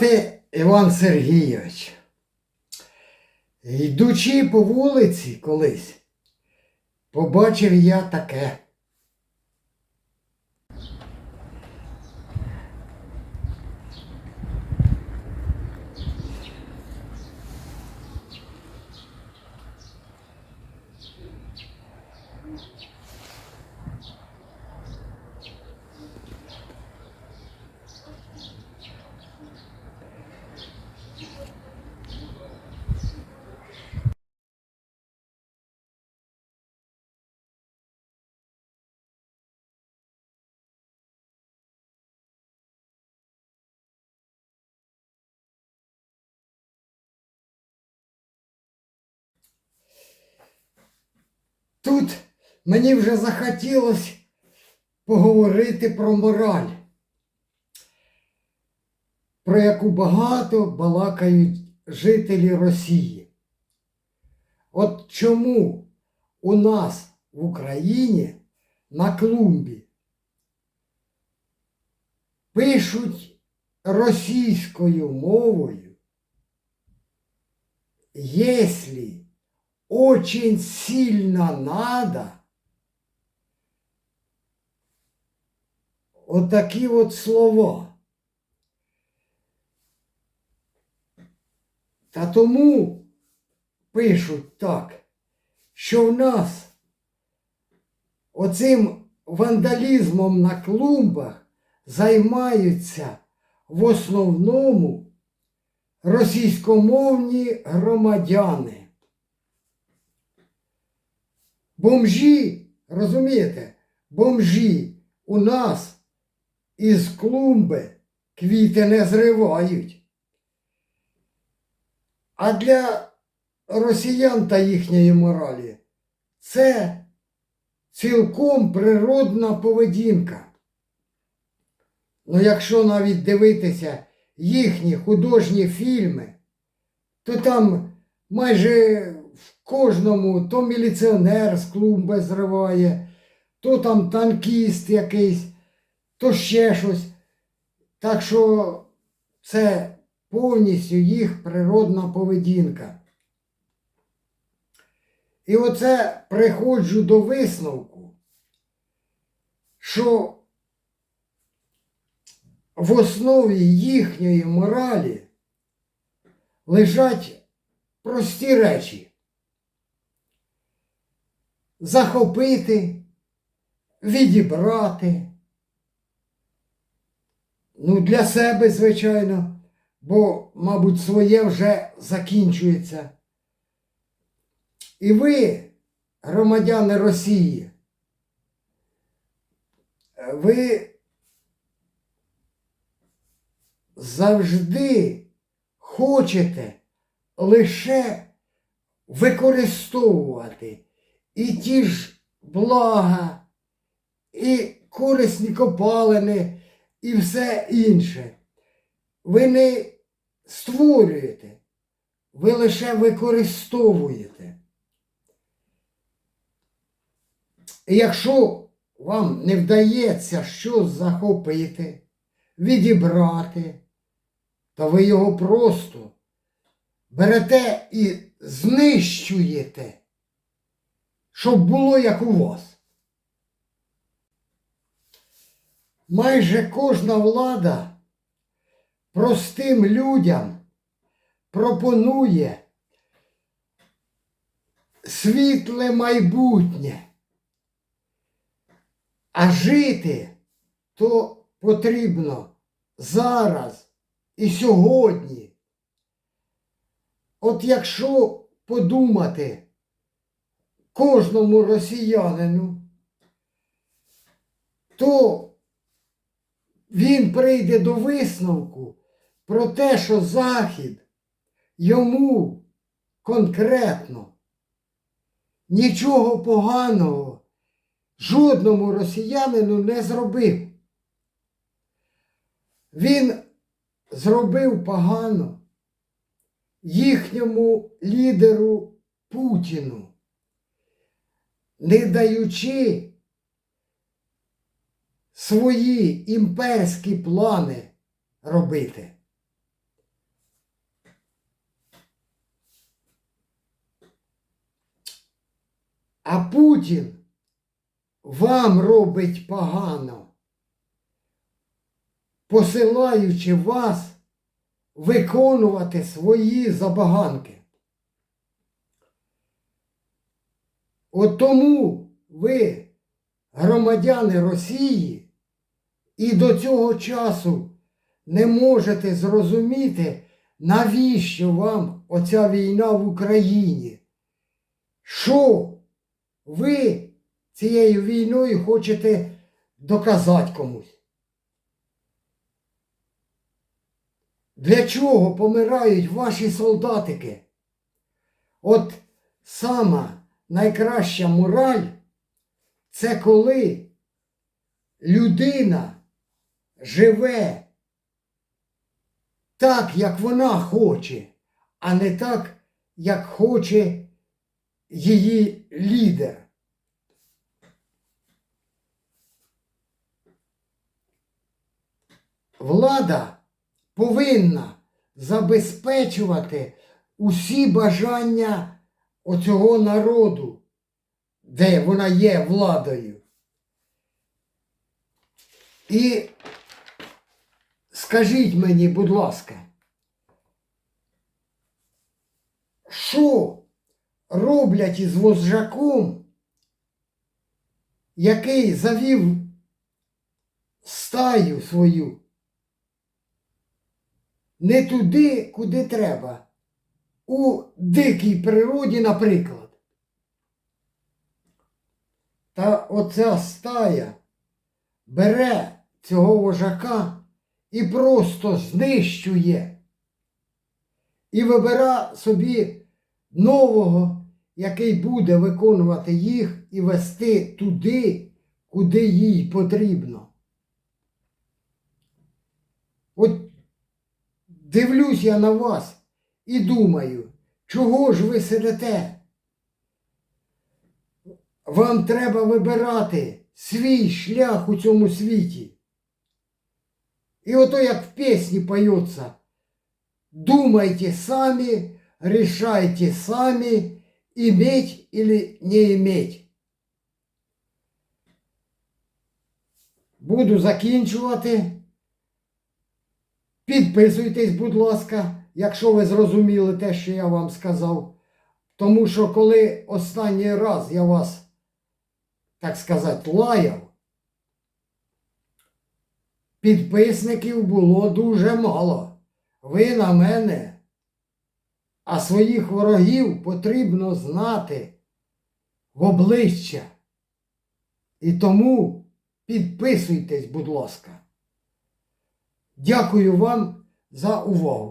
звати Іван Сергійович. Йдучи по вулиці колись, побачив я таке. Тут мені вже захотілося поговорити про мораль, про яку багато балакають жителі Росії. От чому у нас в Україні на клумбі пишуть російською мовою, якщо очень сильно надо, отакі от слова. Та тому пишуть так, що в нас оцим вандалізмом на клумбах займаються в основному російськомовні громадяни. Бомжі, розумієте, бомжі у нас із клумби квіти не зривають. А для росіян та їхньої моралі це цілком природна поведінка. Ну, якщо навіть дивитися їхні художні фільми, то там майже в кожному то міліціонер з клумби зриває, то там танкіст якийсь, то ще щось. Так що це повністю їх природна поведінка. І оце приходжу до висновку, що в основі їхньої моралі лежать прості речі. Захопити, відібрати. Ну, для себе, звичайно, бо, мабуть, своє вже закінчується. І ви, громадяни Росії, ви завжди хочете лише використовувати і ті ж блага, і корисні копалини, і все інше. Ви не створюєте, ви лише використовуєте. І якщо вам не вдається щось захопити, відібрати, то ви його просто берете і знищуєте, щоб було як у вас. Майже кожна влада простим людям пропонує світле майбутнє. А жити то потрібно зараз і сьогодні. От якщо подумати кожному росіянину, то він прийде до висновку про те, що Захід йому конкретно нічого поганого жодному росіянину не зробив. Він зробив погано їхньому лідеру Путіну, не даючи свої імперські плани робити. А Путін вам робить погано, посилаючи вас виконувати свої забаганки. От тому ви, громадяни Росії, і до цього часу не можете зрозуміти, навіщо вам оця війна в Україні. Що ви цією війною хочете доказати комусь? Для чого помирають ваші солдатики? От сама найкраща мораль це коли людина живе так, як вона хоче, а не так, як хоче її лідер. Влада повинна забезпечувати усі бажання оцього народу, де вона є владою. І скажіть мені, будь ласка, що роблять із возжаком, який завів стаю свою не туди, куди треба, у дикій природі, наприклад. Та оця стая бере цього вожака і просто знищує. І вибира собі нового, який буде виконувати їх і вести туди, куди їй потрібно. От дивлюсь я на вас і думаю, чого ж ви сидите? Вам треба вибирати свій шлях у цьому світі. І ото як в пісні поється, думайте самі, решайте самі, иметь или не иметь. Буду закінчувати. Підписуйтесь, будь ласка, якщо ви зрозуміли те, що я вам сказав. Тому що коли останній раз я вас, так сказати, лаяв, підписників було дуже мало. Ви на мене, а своїх ворогів потрібно знати в обличчя. І тому підписуйтесь, будь ласка. Дякую вам за увагу.